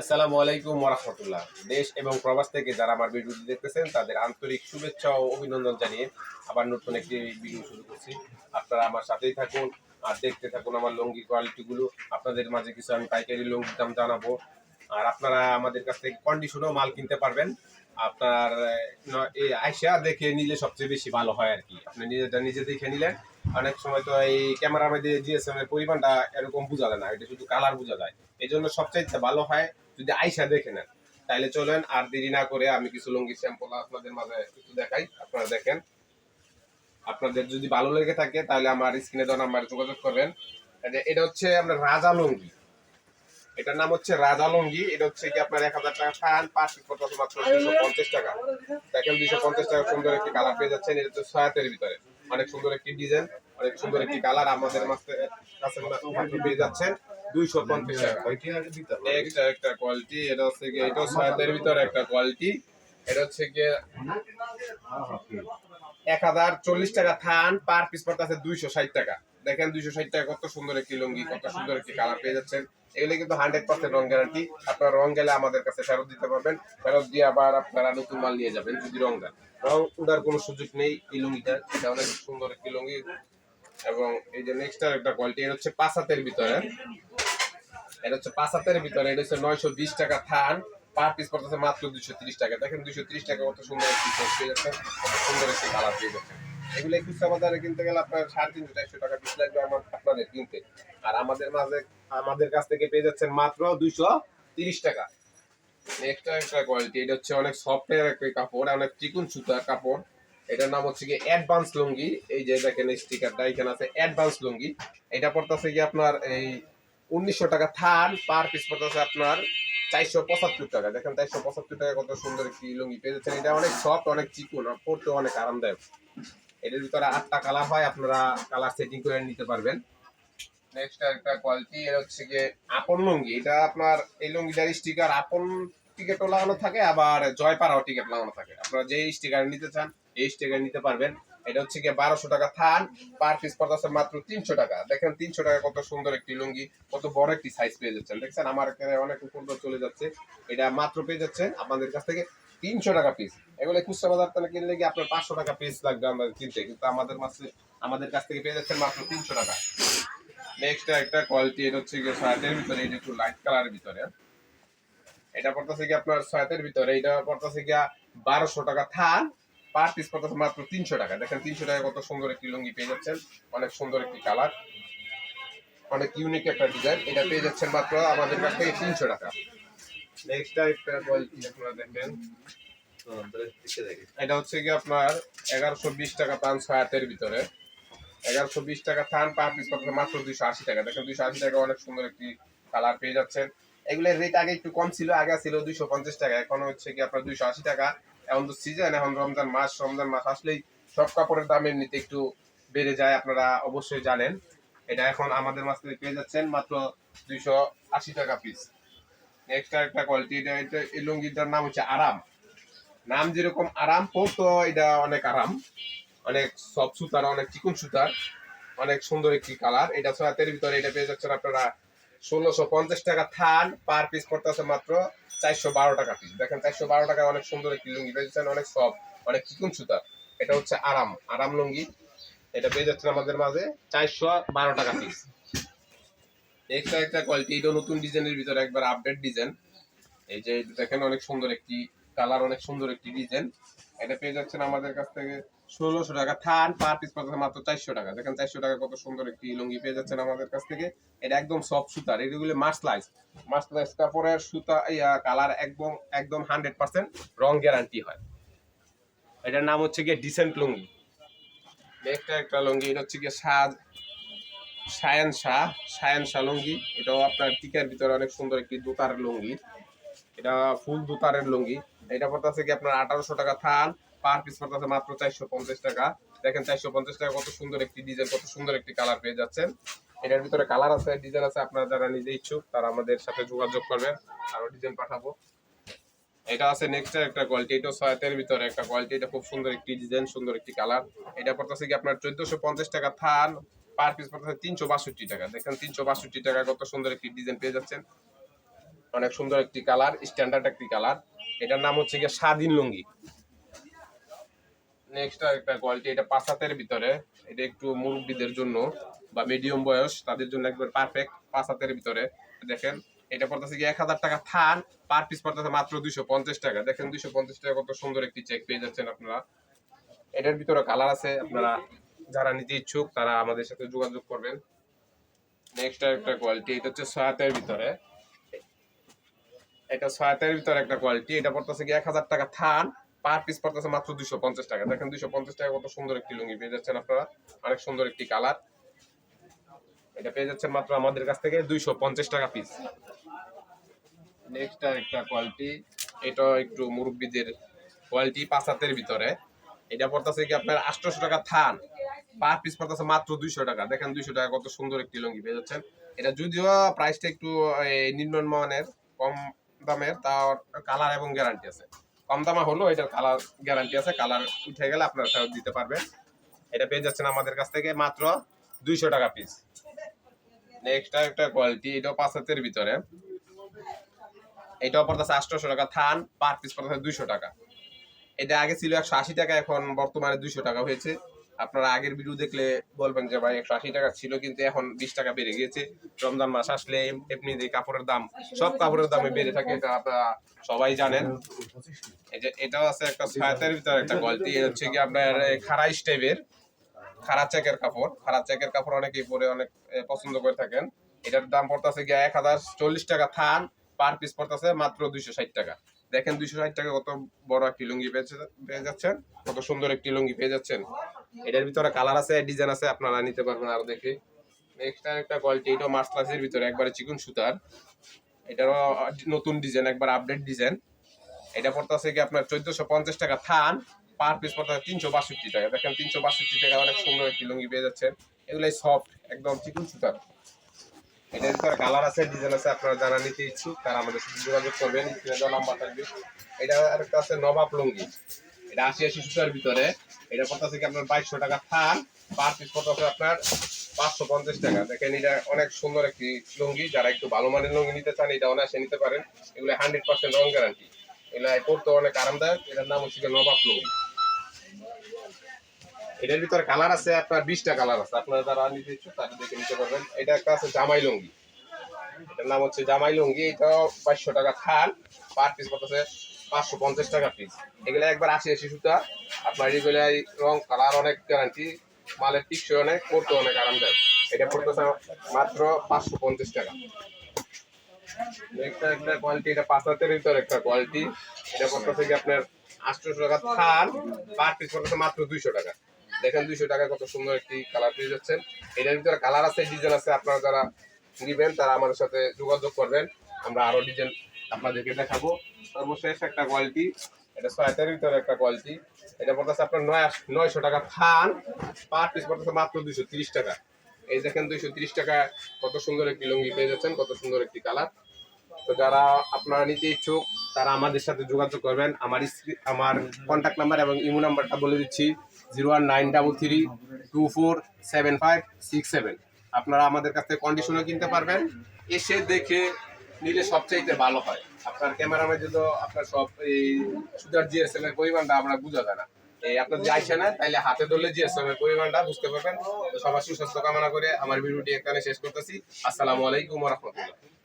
আসসালামু আলাইকুম ওরহমতুল্লাহ দেশ এবং প্রবাস থেকে যারা আমার ভিডিওটি দেখতেছেন, তাদের আন্তরিক শুভেচ্ছা ও অভিনন্দন জানিয়ে আবার নতুন একটি ভিডিও শুরু করছি। আপনারা আমার সাথেই থাকুন আর দেখতে থাকুন আমার লুঙ্গির কোয়ালিটিগুলো। আপনাদের মাঝে কিছু আমি পাইকারি লুঙ্গির দাম জানাব। আর আপনারা আমাদের কাছ থেকে কন্ডিশনও মাল কিনতে পারবেন। আপনার এই আইসা দেখে নিলে সবচেয়ে বেশি ভালো হয় আর কি। আপনি নিজেটা নিজে দেখে নিলেন। অনেক সময় তো এই ক্যামেরার মধ্যে জিএসএম এর পরিমাণটা এরকম বোঝা যায় না। এটা শুধু কালার বোঝা যায়। এই জন্য সবচাইতে ভালো হয় যদি আইসা দেখে নেন, তাইলে চলেন আর দেরি না করে আমি কিছু লুঙ্গি স্যাম্পল আপনাদের মাঝে একটু দেখাই, আপনারা দেখেন। আপনাদের যদি ভালো লেগে থাকে তাহলে আমার স্ক্রিনে দেওয়া নাম্বারে যোগাযোগ করবেন। এটা হচ্ছে আপনার রাজা লুঙ্গি। এটার নাম হচ্ছে রাজা লুঙ্গি। এটা হচ্ছে কি আপনার এক হাজার টাকা ফান পাঁচ কত মাত্র দুশো পঞ্চাশ টাকা। দেখেন দুশো পঞ্চাশ টাকা সুন্দর একটি কালার পেয়ে যাচ্ছেন। এটা হচ্ছে সয়াতের ভিতরে। অনেক সুন্দর একটি ডিজাইন অনেক সুন্দর একটি কালার আমাদের কাছে পেয়ে যাচ্ছেন। দুইশো পঞ্চাশ টাকা। একটা একটা কোয়ালিটি এটা হচ্ছে ভিতরে একটা কোয়ালিটি এটা হচ্ছে গিয়ে এক হাজার চল্লিশ টাকা থান পার পিস পড়তেছে দুইশো ষাট টাকা। দেখেন দুইশো ষাট টাকা কত সুন্দর একটি লুঙ্গি কত সুন্দর একটি কালার পেয়ে যাচ্ছেন। এগুলো কিন্তু হান্ড্রেড পার্সেন্ট রং গ্যারান্টি আপনার রং গেলে আমাদের কাছে ফেরত দিতে পারবেন। ফেরত দিয়ে আবার আপনারা নতুন মাল নিয়ে যাবেন যদি রং দেন। রং উঠার কোনো সুযোগ নেই এই লুঙ্গিটা। এটা অনেক সুন্দর একটি লুঙ্গি। এবং এই যে নেক্সট আর একটা কোয়ালিটি এটা হচ্ছে পাঁচ হাতের ভিতরে। এটা হচ্ছে পাঁচ হাতের ভিতরে, এটা হচ্ছে নয়শো বিশ টাকা থান। পার পিস পড়তেছে মাত্র দুশো তিরিশ টাকা। দেখেন দুশো তিরিশ টাকা কত সুন্দর একটি পেয়ে যাচ্ছে, কত সুন্দর একটি কালার পেয়ে যাচ্ছে। এগুলো খুচরা বাজারে কিনতে গেলে আপনার সাড়ে তিনশো, চারশো টাকা পিস লাগবে আমার আপনাদের কিনতে। আর আমাদের মাঝে, আমাদের কাছ থেকে পেয়ে যাচ্ছেন মাত্র দুশো তিরিশ টাকা। নেক্সট একটা কোয়ালিটি এটা হচ্ছে অনেক সফটের একটা কাপড়, অনেক চিকুন সুতার কাপড়। এটার নাম হচ্ছে কি অ্যাডভান্স লুঙ্গি। এই যে দেখেন স্টিকারটা এখানে আছে অ্যাডভান্স লুঙ্গি। এটা পড়তেছে কি আপনার এই উনিশশো টাকা থান পার পিস পড়তেছে আপনার চারশো পঁচাত্তর টাকা। দেখেন চারশো পঁচাত্তর টাকা কত সুন্দর একটি লুঙ্গি পেয়ে যাচ্ছেন। এটা অনেক সফট অনেক চিকুন পরতে অনেক আরামদায়ক। এটার ভিতরে আটটা কালার হয়, আপনারা কালার সেটিং করে নিতে পারবেন। নেক্সট একটা কোয়ালিটি এটা হচ্ছে গিয়ে আপন লুঙ্গি। এটা আপনার এই লুঙ্গিটার স্টিকার আপন টিকেটও লাগানো থাকে, আবার জয়পাড়াও টিকেট লাগানো থাকে। আপনারা যে স্টিকার নিতে চান, এই স্টিকার নিতে পারবেন। এটা হচ্ছে গিয়ে বারোশো টাকা থান পার পিস পড়তেছে মাত্র তিনশো টাকা। দেখেন তিনশো টাকা কত সুন্দর একটি লুঙ্গি, কত বড় একটি সাইজ পেয়ে যাচ্ছেন। দেখছেন আমার এখানে অনেক উপর চলে যাচ্ছে। এটা মাত্র পেয়ে যাচ্ছেন আপনাদের কাছ থেকে তিনশো টাকা পিস এগুলো খুচরা বাজার থেকে কিনলে গিয়ে আপনার পাঁচশো টাকা পিস লাগবে আমাদের কিনতে। কিন্তু আমাদের মাসে, আমাদের কাছ থেকে পেয়ে যাচ্ছেন মাত্র তিনশো টাকা। নেক্সট একটা কোয়ালিটি এটা হচ্ছে গিয়ে শার্টের ভিতরে, এটা একটু লাইট কালারের ভিতরে। এটা পড়তেছে কি আপনার ছয়াতের ভিতরে, এটা পড়তেছে গিয়া বারোশো টাকা থান। পার পিস পড়তেছে মাত্র তিনশো টাকা। দেখেন তিনশো টাকা কত সুন্দর একটি লুঙ্গি পেয়ে যাচ্ছেন। অনেক সুন্দর একটি কালার। অনেক ইউনিক একটা ডিজাইন এটা পেয়ে যাচ্ছেন মাত্র আমাদের কাছ থেকে তিনশো টাকা। নেক্সট একটা আপনারা দেখেন এটা হচ্ছে কি আপনার এগারোশো বিশ টাকা পান ছয়াতের ভিতরে। এগারোশো বিশ টাকা থান পার পিস পড়তে মাত্র দুইশো আশি টাকা। দেখেন দুইশো আশি টাকা অনেক সুন্দর একটি কালার পেয়ে যাচ্ছেন। এগুলোর রেট আগে একটু কম ছিল, আগে ছিল দুইশো পঞ্চাশ টাকা। এখন হচ্ছে কি আপনার দুইশো আশি টাকা। এখন তো সিজন এখন রমজান মাস রমজান মাস আসলেই সব কাপড়ের দামের নিতে একটু বেড়ে যায়, আপনারা অবশ্যই জানেন। এটা এখন আমাদের মাছ থেকে পেয়ে যাচ্ছেন মাত্র দুইশো আশি টাকা পিস নেক্সট একটা কোয়ালিটি এটা এটা এই লুঙ্গিটার নাম হচ্ছে আরাম। নাম যেরকম আরাম পরতো এটা অনেক আরাম। অনেক সব সুতার, অনেক চিকুন সুতার, অনেক সুন্দর একটি কালার এটা ছয়াতের ভিতরে এটা পেয়ে যাচ্ছেন আপনারা ষোলোশো পঞ্চাশ টাকা থান পার পিস পড়তেছে মাত্র চারশো বারো টাকা পিস দেখেন চারশো বারো টাকা অনেক সুন্দর একটি লুঙ্গি। পেয়ে অনেক সব অনেক চিকুন সুতার এটা হচ্ছে আরাম আরাম লুঙ্গি। এটা পেয়ে যাচ্ছেন আমাদের মাঝে চারশো বারো টাকা পিস নেক্সট একটা কোয়ালিটি এটা নতুন ডিজাইনের ভিতরে একবার আপডেট ডিজাইন এই যে দেখেন অনেক সুন্দর একটি কালার অনেক সুন্দর একটি ডিজাইন এটা পেয়ে যাচ্ছেন আমাদের কাছ থেকে ষোলোশো টাকা। থান পার পিস পড়তেছে মাত্র চারশো টাকা। দেখেন চারশো টাকা কত সুন্দর একটি লুঙ্গি পেয়ে যাচ্ছেন আমাদের কাছ থেকে। এটা একদম সফট সুতার এগুলো মাসলাইজ মাসলাইজ কাপড়ের সুতা কালার একদম একদম হান্ড্রেড পার্সেন্ট রং গ্যারান্টি হয়। এটার নাম হচ্ছে গিয়ে ডিসেন্ট লুঙ্গি। একটা একটা লুঙ্গি, এটা হচ্ছে গিয়ে সাজ, সায়ান শাহ সায়ান শাহ লুঙ্গি। এটাও আপনার টিকার ভিতরে অনেক সুন্দর একটি দোতার লুঙ্গি। এটা ফুল দোতারের লুঙ্গি। এটা পড়তেছে কি আপনার আঠারোশো টাকা থান। পার পিস পড়তেছে মাত্র চারশো পঞ্চাশ টাকা। দেখেন চারশো পঞ্চাশ টাকা কত সুন্দর একটি ডিজাইন কত সুন্দর একটি কালার পেয়ে যাচ্ছেন। এটার ভিতরে কালার আছে ডিজাইন আছে, আপনারা যারা নিজে ইচ্ছুক, তারা আমাদের সাথে যোগাযোগ করবেন আরও ডিজাইন পাঠাবো। এটা আছে নেক্সট একটা কোয়ালিটি এটা ছয়াতের ভিতরে একটা কোয়ালিটি এটা খুব সুন্দর একটি ডিজাইন সুন্দর একটি কালার এটা পড়তেছে কি আপনার চোদ্দশো পঞ্চাশ টাকা থান পার পিস পড়তেছে তিনশো বাষট্টি টাকা। দেখেন তিনশো বাষট্টি টাকা কত সুন্দর একটি ডিজাইন পেয়ে যাচ্ছেন। অনেক সুন্দর একটি কালার স্ট্যান্ডার্ড একটি কালার এটার নাম হচ্ছে গিয়ে স্বাধীন লুঙ্গি। নেক্সট একটা কোয়ালিটি এটা পাঁচ হাতের ভিতরে। এটা একটু মুরব্বীদের জন্য বা মিডিয়াম বয়স, তাদের জন্য একবার পারফেক্ট পাঁচ হাতের ভিতরে। দেখেন, এটা পড়তেছে কি এক হাজার টাকা থান পার পিস পড়তেছে মাত্র দুইশো পঞ্চাশ টাকা। দেখেন, দুইশো পঞ্চাশ টাকা কত সুন্দর একটি চেক পেয়ে যাচ্ছেন আপনারা। এটার ভিতরে কালার আছে, আপনারা যারা নিতে ইচ্ছুক, তারা আমাদের সাথে যোগাযোগ করবেন। নেক্সট একটা কোয়ালিটি এটা হচ্ছে সয়াতের ভিতরে। এটা সয়াতের ভিতরে একটা কোয়ালিটি এটা পড়তেছে কি এক হাজার টাকা থান পার পিস পড়তেছে মাত্র দুইশো পঞ্চাশ টাকা। দেখেন দুইশো পঞ্চাশ টাকা কত সুন্দর একটি লুঙ্গি। পেয়ে যাচ্ছেন আপনারা। অনেক সুন্দর একটি কালার। এটা পেয়ে যাচ্ছেন মাত্র আমাদের কাছ থেকে দুইশো পঞ্চাশ টাকা পিস নেক্সট একটা কোয়ালিটি এটা একটু মুরব্বীদের কোয়ালিটি পাঁচ হাতের ভিতরে। এটা পড়তেছে কি আপনার আটশোশো টাকা থান। পার পিস পড়তেছে মাত্র দুইশো টাকা। দেখেন দুইশো টাকা কত সুন্দর একটি লুঙ্গি পেয়ে যাচ্ছেন। এটা যদিও প্রাইসটা একটু এই, নিম্ন মানের কম দামের তার কালার এবং গ্যারান্টি আছে। কম দামা হলো এটার কালার গ্যারান্টি আছে। কালার উঠে গেলে আপনারা দিতে পারবেন। এটা পেয়ে যাচ্ছেন আমাদের কাছ থেকে মাত্র দুইশো টাকা পিস নেক্সট একটা কোয়ালিটি এটাও পাঁচ হাতের ভিতরে। এটাও পড়তেছে আটশোশো টাকা। থান পার পিস পড়তেছে দুইশো টাকা। এটা আগে ছিল একশো আশি টাকা, এখন বর্তমানে দুইশো টাকা হয়েছে। আপনারা আগের ভিডিও দেখলে বলবেন যে, ভাই, একশো আশি টাকা ছিল, কিন্তু এখন বিশ টাকা বেড়ে গিয়েছে। রমজান মাস আসলে এমনি যে কাপড়ের দাম, সব কাপড়ের দামে বেড়ে থাকে, এটা আপনারা সবাই জানেন। এটাও আছে একটা ছয়াতের ভিতরে একটা এটা হচ্ছে কি আপনার খারাই টাইপের খারা চেকের কাপড়। খারা চেকের কাপড় অনেকেই পরে অনেক পছন্দ করে থাকেন। এটার দাম পড়তেছে গিয়ে এক হাজার চল্লিশ টাকা থান, পার পিস পড়তেছে মাত্র দুইশো ষাট টাকা। দেখেন দুইশো ষাট টাকা কত বড় একটি লুঙ্গি পেয়ে যাচ্ছেন, কত সুন্দর একটি লুঙ্গি পেয়ে যাচ্ছেন। এটার ভিতরে কালার আছে ডিজাইন আছে, আপনারা নিতে পারবেন আরও দেখে। নেক্সট একটা কোয়ালিটি এটা মার্সলাসের ভিতরে, একবারে চিকন সুতার। এটারও নতুন ডিজাইন একবার আপডেট ডিজাইন এটা পড়তেছে কি আপনার চোদ্দশো পঞ্চাশ টাকা থান পার পিস পড়তে তিনশো বাষট্টি টাকা। দেখেন তিনশো বাষট্টি টাকা অনেক সুন্দর একটি লুঙ্গি পেয়ে যাচ্ছেন। এগুলাই সফট একদম চিকন সুতার। এটার ভিতরে কালার আছে ডিজাইন আছে, আপনারা যারা নিতে ইচ্ছুক, তারা আমাদের সাথে যোগাযোগ করবেন নাম্বার থাকবে। এটা আরেকটা আছে নবাব লুঙ্গি। এটা আশি ভিতরে। এটা পড়তেছে কি আপনার বাইশশো টাকা থান, পার পিস পড়তেছে আপনার পাঁচশো পঞ্চাশ টাকা। দেখেন, এটা অনেক সুন্দর একটি লুঙ্গি। যারা একটু ভালো মানের লুঙ্গি নিতে চান, এটা অনায়াসে নিতে পারেন। এগুলো হান্ড্রেড পার্সেন্ট রং গ্যারান্টি এগুলো পড়তে অনেক আরামদায়ক। এটার নাম হচ্ছে নবাব লুঙ্গি। এটার ভিতরে কালার আছে আপনার বিশটা কালার আছে। আপনারা যারা নিতে ইচ্ছুক, তারা দেখে নিতে পারবেন। এটা একটা আছে জামাই লুঙ্গি। এটার নাম হচ্ছে জামাই লুঙ্গি। এটাও বাইশশো টাকা খান পার পিস করতেছে পাঁচশো পঞ্চাশ টাকা পিস এগুলো একবার আশি আশি সুতা। আপনার এগুলো রং কালার অনেক গ্যারান্টি মালের অনেক পড়তে অনেক আরামদায়ক। এটা মাত্র পাঁচশো পঞ্চাশ টাকা। একটা একটা কোয়ালিটি এটা ভিতরে একটা কোয়ালিটি এটা আপনার আটশোশো টাকা থান পিস পড়তেছে মাত্র দুইশো টাকা। দেখেন দুইশো টাকা কত সুন্দর একটি কালার পেয়ে যাচ্ছেন। এটার ভিতরে কালার আছে ডিজাইন আছে, আপনারা যারা নিবেন, তারা আমাদের সাথে যোগাযোগ করবেন। আমরা আরও ডিজাইন আপনাদেরকে দেখাবো। সর্বশেষ একটা কোয়ালিটি এটা ছয়াতের ভিতরে একটা কোয়ালিটি এটা পড়তেছে আপনার নয় নয়শো টাকা থান পার পিস পড়তেছে মাত্র দুইশো তিরিশ টাকা। এই দেখেন দুইশো তিরিশ টাকা কত সুন্দর একটি লুঙ্গি পেয়ে যাচ্ছেন, কত সুন্দর একটি কালার তো যারা আপনারা নিতে ইচ্ছুক, তারা আমাদের সাথে যোগাযোগ করবেন। আমার আমার কন্ট্যাক্ট নাম্বার এবং ইমো নাম্বারটা বলে দিচ্ছি, zero one nine double three two four seven five six seven. আপনারা আমাদের কাছ থেকে কন্ডিশনও কিনতে পারবেন। এসে দেখে নিলে সবচাইতে ভালো হয়। আপনার ক্যামেরাম্যান যদি আপনার সব এই সুতার জিএসএম এর পরিমাণটা আমরা বুঝা যায় না। এই আপনার যে আইসা না, তাইলে হাতে ধরলে জিএসএম এর পরিমাণটা বুঝতে পারবেন। সবার সুস্বাস্থ্য কামনা করে আমার ভিডিওটি এখানে শেষ করতেছি। আসসালামু আলাইকুম রহমতুল্লাহ।